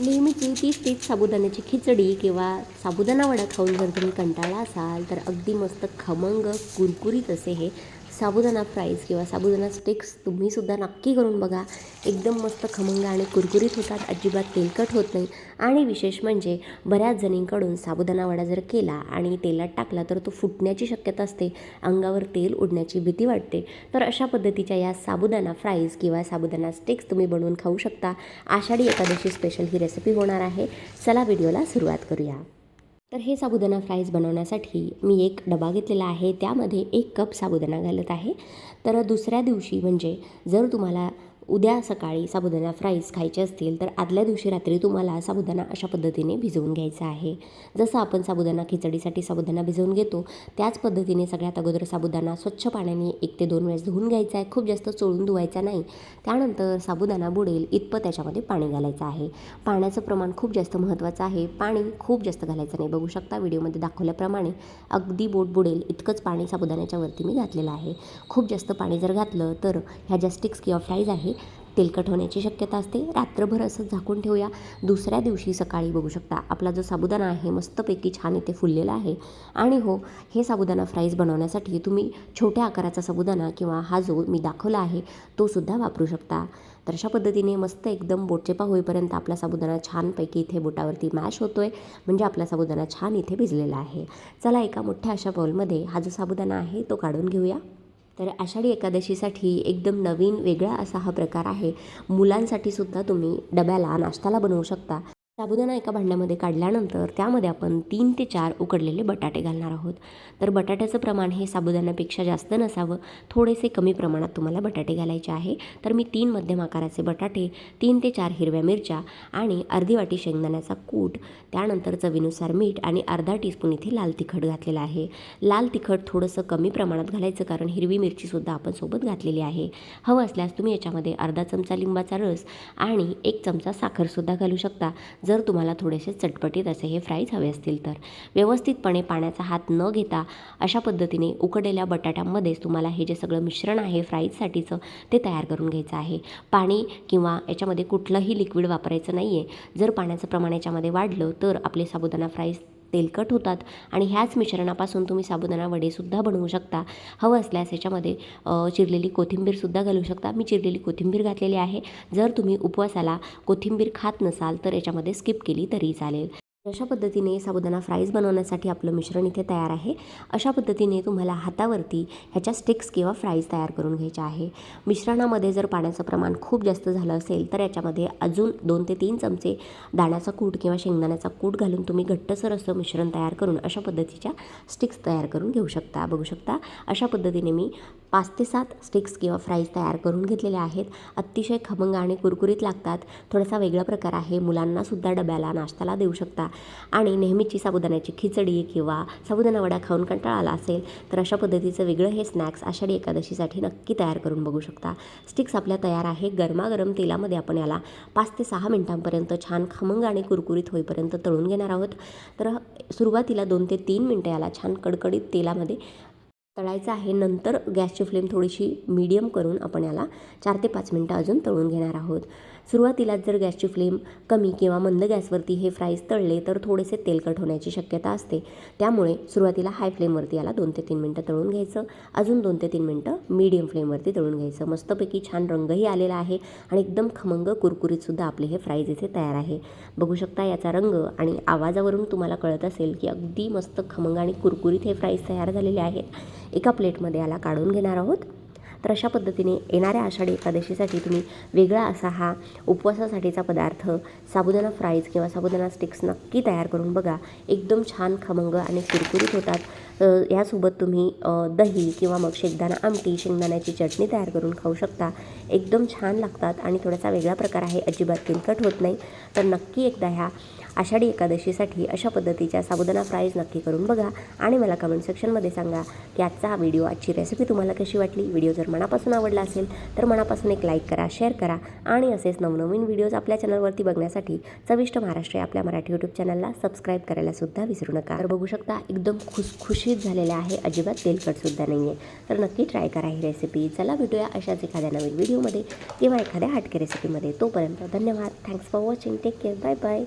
नेहमीची तीच तीच साबुदाण्याची खिचडी किंवा साबुदाणा वडा खाऊन जर तुम्ही कंटाळा असाल तर अगदी मस्त खमंग कुरकुरीत असे हे साबुदाणा फ्राईज किंवा साबुदाणा स्टिक्स तुम्हीसुद्धा नक्की करून बघा. एकदम मस्त खमंग आणि कुरकुरीत होतात. अजिबात तेलकट होत नाही. आणि विशेष म्हणजे बऱ्याच जणींकडून साबुदाणा वडा जर केला आणि तेलात टाकला तर तो फुटण्याची शक्यता असते. अंगावर तेल उडण्याची भीती वाटते. तर अशा पद्धतीच्या या साबुदाणा फ्राईज किंवा साबुदाणा स्टिक्स तुम्ही बनवून खाऊ शकता. आषाढी एकादशी स्पेशल ही रेसिपी होणार आहे. चला व्हिडिओला सुरुवात करूया. तर हे साबुदाणा फ्राईज बनवण्यासाठी मी एक डबा घेतलेला आहे. त्यामध्ये एक कप साबुदाणा घालत आहे. तर दुसऱ्या दिवशी म्हणजे जर तुम्हाला उद्या सकाळी साबुदाणा फ्राईज खायचे असतील तर आदल्या दिवशी रात्री तुम्हाला साबुदाणा अशा पद्धतीने भिजवून घ्यायचा आहे. जसं आपण साबुदाणा खिचडीसाठी साबुदाणा भिजवून घेतो त्याच पद्धतीने सगळ्यात अगोदर साबुदाणा स्वच्छ पाण्याने एक ते दोन वेळेस धुवून घ्यायचा आहे. खूप जास्त चोळून धुवायचा नाही. त्यानंतर साबुदाणा बुडेल इतपं त्याच्यामध्ये पाणी घालायचं आहे. पाण्याचं प्रमाण खूप जास्त महत्त्वाचं आहे. पाणी खूप जास्त घालायचं नाही. बघू शकता व्हिडिओमध्ये दाखवल्याप्रमाणे अगदी बोट बुडेल इतकंच पाणी साबुदाण्याच्या वरती मी घातलेलं आहे. खूप जास्त पाणी जर घातलं तर ह्या ज्या स्टिक्स किंवा फ्राईज आहे तेलकट होण्याची शक्यता असते. रात्रभर असं झाकून ठेवूया. दुसऱ्या दिवशी सकाळी बघू शकता. आपला जो साबुदाणा आहे मस्तपैकी छान इथे फुललेला आहे. आणि हो हे साबुदाणा फ्राईज बनवण्यासाठी तुम्ही छोट्या आकाराचा साबुदाणा किंवा हा जो मी दाखवला आहे तो सुद्धा वापरू शकता. तर अशा पद्धतीने मस्त एकदम बोटचेपा होईपर्यंत आपला साबुदाणा छानपैकी इथे बोटावरती मॅश होतोय. म्हणजे आपला साबुदाणा छान इथे भिजलेला आहे. चला एका मोठ्या अशा बाउलमध्ये हा जो साबुदाणा आहे तो काढून घेऊया. तर आषाढी एकादशीसाठी एकदम नवीन वेगळा असा हा प्रकार आहे. मुलांसाठी सुद्धा तुम्ही डब्याला नाश्त्याला बनवू शकता. साबुदाणा एका भांड्यामध्ये काढल्यानंतर त्यामध्ये आपण तीन ते चार उकडलेले बटाटे घालणार आहोत. तर बटाट्याचं प्रमाण हे साबुदाण्यापेक्षा जास्त नसावं. थोडेसे कमी प्रमाणात तुम्हाला बटाटे घालायचे आहे. तर मी तीन मध्यम आकाराचे बटाटे तीन ते चार हिरव्या मिरच्या आणि अर्धी वाटी शेंगदाण्याचा कूट त्यानंतर चवीनुसार मीठ आणि अर्धा टीस्पून इथे लाल तिखट घातलेलं आहे. लाल तिखट थोडंसं कमी प्रमाणात घालायचं कारण हिरवी मिरचीसुद्धा आपण सोबत घातलेली आहे. हवं असल्यास तुम्ही याच्यामध्ये अर्धा चमचा लिंबाचा रस आणि एक चमचा साखरसुद्धा घालू शकता. जर तुम्हाला थोडेसे चटपटीत असे हे फ्राईज हवे असतील तर व्यवस्थितपणे पाण्याचा हात न घेता अशा पद्धतीने उकडलेल्या बटाट्यामध्येच तुम्हाला हे जे सगळं मिश्रण आहे फ्राईजसाठीचं ते तयार करून घ्यायचं आहे. पाणी किंवा याच्यामध्ये कुठलंही लिक्विड वापरायचं नाही आहे जर पाण्याचं प्रमाण याच्यामध्ये वाढलं तर आपले साबुदाणा फ्राईज तेलकट होतात आणि ह्याच मिश्रणापासून तुम्ही साबुदाणा वडेसुद्धा बनवू शकता. हवं असल्यास याच्यामध्ये चिरलेली कोथिंबीरसुद्धा घालू शकता. मी चिरलेली कोथिंबीर घातलेली आहे. जर तुम्ही उपवासाला कोथिंबीर खात नसाल तर याच्यामध्ये स्किप केली तरी चालेल. अशा पद्धतीने साबुदाणा फ्राईज बनवण्यासाठी आपलं मिश्रण इथे तयार आहे. अशा पद्धतीने तुम्हाला हातावरती ह्याच्या स्टिक्स किंवा फ्राईज तयार करून घ्यायच्या आहे. मिश्रणामध्ये जर पाण्याचं प्रमाण खूप जास्त झालं असेल तर याच्यामध्ये अजून दोन ते तीन चमचे दाण्याचा कूट किंवा शेंगदाण्याचा कूट घालून तुम्ही घट्टसर असं मिश्रण तयार करून अशा पद्धतीच्या स्टिक्स तयार करून घेऊ शकता बघू शकता. अशा पद्धतीने मी पाच ते सात स्टिक्स किंवा फ्राईज तयार करून घेतलेल्या आहेत. अतिशय खमंग आणि कुरकुरीत लागतात. थोडासा वेगळा प्रकार आहे. मुलांनासुद्धा डब्याला नाश्त्याला देऊ शकता. आणि नेहमीची साबुदाण्याची खिचडी किंवा साबुदाणा वडा खाऊन कंटाळा आला असेल तर अशा पद्धतीचं वेगळं हे स्नॅक्स आषाढी एकादशीसाठी नक्की तयार करून बघू शकता. स्टिक्स आपल्या तयार आहे गरमागरम तेलामध्ये आपण याला पाच ते सहा मिनटांपर्यंत छान खमंग आणि कुरकुरीत होईपर्यंत तळून घेणार आहोत. तर सुरुवातीला दोन ते तीन मिनटं याला छान कडकडीत तेलामध्ये तळायचं आहे. नंतर गॅसची फ्लेम थोडीशी मीडियम करून आपण याला चार ते पाच मिनटं अजून तळून घेणार आहोत. सुरुवातीलाच जर गॅसची फ्लेम कमी किंवा मंद गॅसवरती हे फ्राईज तळले तर थोडेसे तेलकट होण्याची शक्यता असते. त्यामुळे सुरुवातीला हाय फ्लेमवरती याला दोन ते तीन मिनटं तळून घ्यायचं. अजून दोन ते तीन मिनटं मीडियम फ्लेमवरती तळून घ्यायचं. मस्तपैकी छान रंगही आलेला आहे आणि एकदम खमंग कुरकुरीतसुद्धा आपले हे फ्राईज इथे तयार आहे. बघू शकता याचा रंग आणि आवाजावरून तुम्हाला कळत असेल की अगदी मस्त खमंग आणि कुरकुरीत हे फ्राईज तयार झालेले आहेत. एका प्लेटमध्ये याला काढून घेणार आहोत. तर अशा पद्धतीने येणाऱ्या आषाढी एकादशीसाठी तुम्ही वेगळा असा हा उपवासासाठीचा पदार्थ साबुदाणा फ्राईज किंवा साबुदाणा स्टिक्स नक्की तयार करून बघा. एकदम छान खमंग आणि कुरकुरीत होतात. यासोबत तुम्ही दही किंवा मग शेंगदाणा आमटी शेंगदाण्याची चटणी तयार करून खाऊ शकता. एकदम छान लागतात आणि थोडासा वेगळा प्रकार आहे अजिबात तेलकट होत नाही. तर नक्की एकदा ह्या आषाढी एकादशीसाठी अशा पद्धतीच्या साबुदाणा फ्राईज नक्की करून बघा. आणि मला कमेंट सेक्शनमध्ये सांगा की आजचा हा व्हिडिओ आजची रेसिपी तुम्हाला कशी वाटली? व्हिडिओ जर मनापासून आवडला असेल तर मनापासून एक लाईक करा शेअर करा आणि असेच नवनवीन व्हिडिओज आपल्या चॅनलवरती बघण्यासाठी चविष्ट महाराष्ट्र या आपल्या मराठी यूट्यूब चॅनलला सबस्क्राईब करायला सुद्धा विसरू नका. तर बघू शकता एकदम खुसखुशीत झालेले आहे अजिबात तेलकटसुद्धा नाही आहे तर नक्की ट्राय करा ही रेसिपी चला भेटूया अशाच एखाद्या नवीन व्हिडिओमध्ये किंवा एखाद्या हटके रेसिपीमध्ये तोपर्यंत धन्यवाद. Thanks for watching take care bye bye